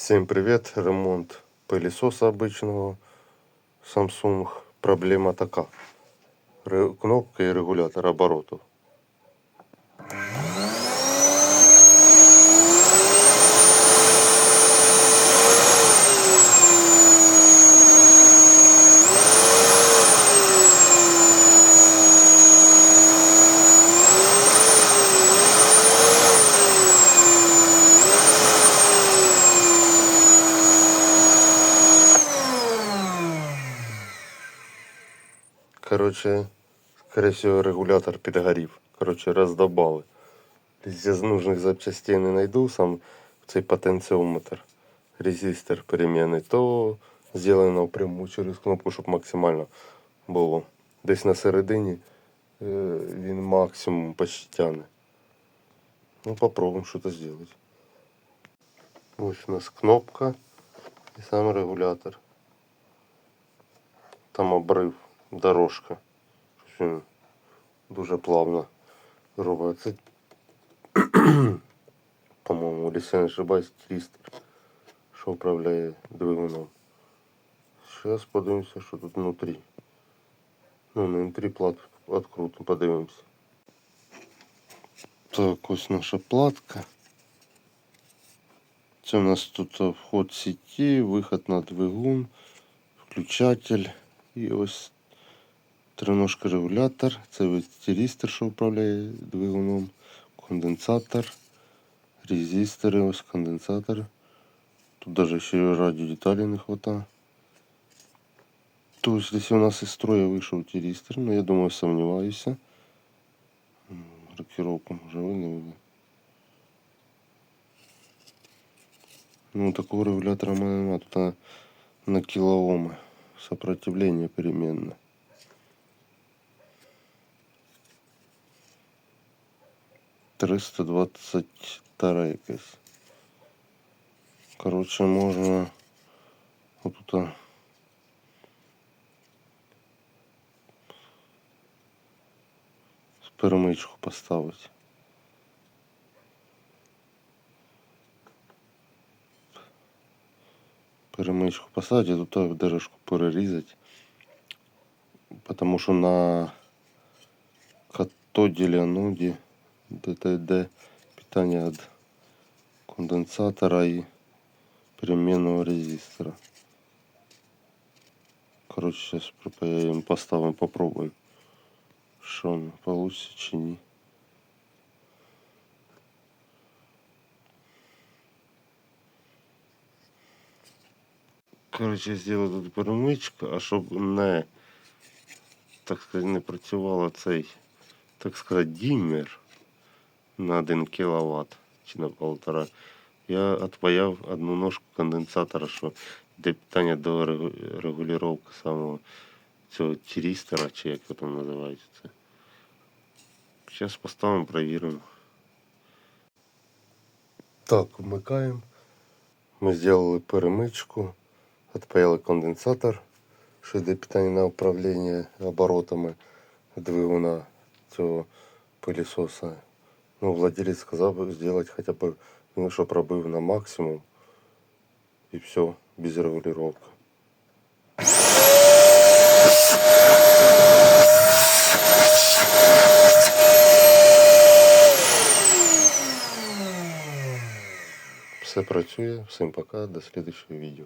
Всем привет! Ремонт пылесоса обычного Samsung. Проблема така. Ре- Кнопка і регулятор обороту. Короче, скорее всего, регулятор підгорів. Короче, роздобали. З нужних запчастей не знайду сам цей потенціометр. Резистор перемінний, то зроблено напряму через кнопку, щоб максимально було. Десь на середині е, він максимум почти тягне. Ну, попробуем что-то. Ось у нас кнопка і сам регулятор. Там обрив, дорожка. Щось він дуже плавно робить. Це, по-моєму, якщо я не ошибаюсь, трістер, що управляє двигуном. Зараз подивимося, що тут внутрі. Ну, не внутрі плат відкрутимо, подивимося. Так, ось наша платка. Це у нас тут вход сети, виход на двигун, включатель і ось триножка регулятор, це тірістер, що управляє двигуном, конденсатор, резистори, ось конденсатор. Тут навіть ще радіодеталі не вистачає. То есть, если у нас из строя вышел тиристер, но ну, я думаю, сомневаюсь. Рокировку уже вынесли. Ну, такого регулятора мы тут на, на килоомы. Сопротивление переменное. 322 якась. Коротше, можна отут. А. Перемичку поставити. Перемичку поставити, а тут дережку перерізати. Потому що на катоді ляноді аноді ДТД питання від конденсатора і переменного резистора. Короче, сейчас припаяємо, поставимо, попробуємо. Що воно получится чи ні. Короче, зробив тут перемичку, а щоб не, так сказати, не працювало цей, так сказати, діммер на 1 кВт чи на 1,5. Я отпаяв одну ножку конденсатора, що йде питання до регу- регулювання самого цього тірістера, чи як його там називається це. Зараз поставимо, перевіримо. Так, вмикаємо. Ми зробили перемичку, відпаяли конденсатор, що йде питання на управління оборотами двигуна цього пилісоса. Ну, владелець сказав би зробити хоча б, він що пробив на максимум. І все, без регулювання. Все працює. Всім пока, до слідчого відео.